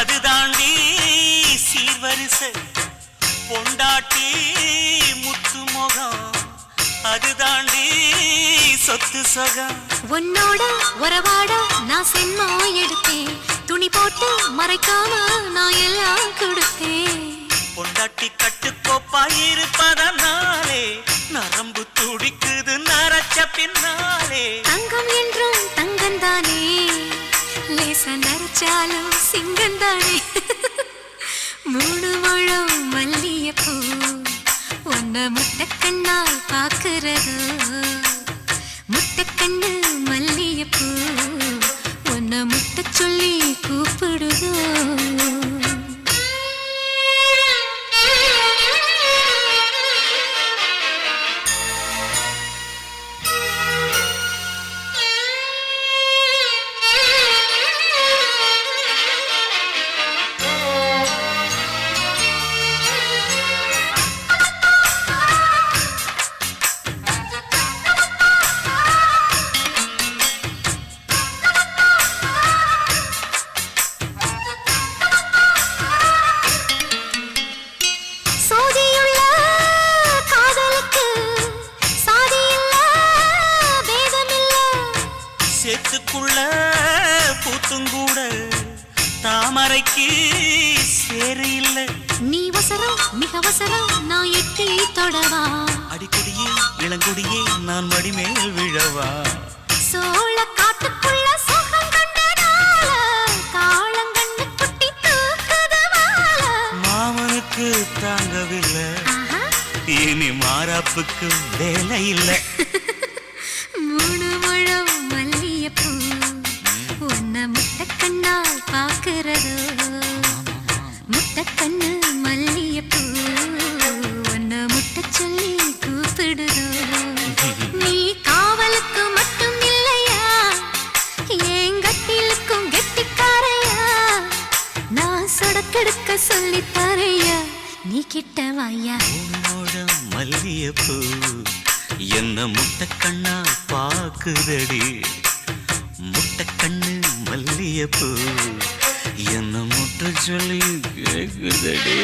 அது தாண்டி சீர்வரிச. பொண்டாட்டி முத்து முகம். அது தாண்டி சொத்து சொகம். உன்னோட உறவாட நான் சென்மா எடுத்தேன். துணி போட்டு மறைக்காம நான் எல்லாம் கொடுத்தேன். பொண்டாட்டி கட்டுக்கோப்பா இருப்பதனாலே நரம்பு துடிக்குது நரச்ச பின்னாலே. தங்கம் என்றும் நரைச்சாலும் சிங்கம் தானே? மூணு முழம் மல்லியப்பூ உன்னை முட்டைக்கண்ணால் பார்க்கறது. முட்டைக்கண்ணு மல்லியப்பூ ஒன்ன முட்டை சொல்லி கூப்பிடுதோ? சேத்துக்குள்ள பூத்துங்கூட தாமரைக்கு சேரு இல்ல. நீ வசரம் மிக வசரம் நான் எட்டி தொடவா. அடிக்கடியே இளங்குடியே நான் மடிமேல் விழவா. சோழ காட்டுக்குள்ள சுகம் கண்டனால குட்டி தூக்குதவால. மாமனுக்கு தாங்கவில்லை. இனி மாறாப்புக்கு வேலை இல்லை. நீ கிட்ட வாயா உன்னோட மல்லியப்பூ என்ன முட்டை கண்ணா பாக்குதடி? முட்டை கண்ணு மல்லியப்பூ என்ன முட்டை சொல்லி கேக்குதடி?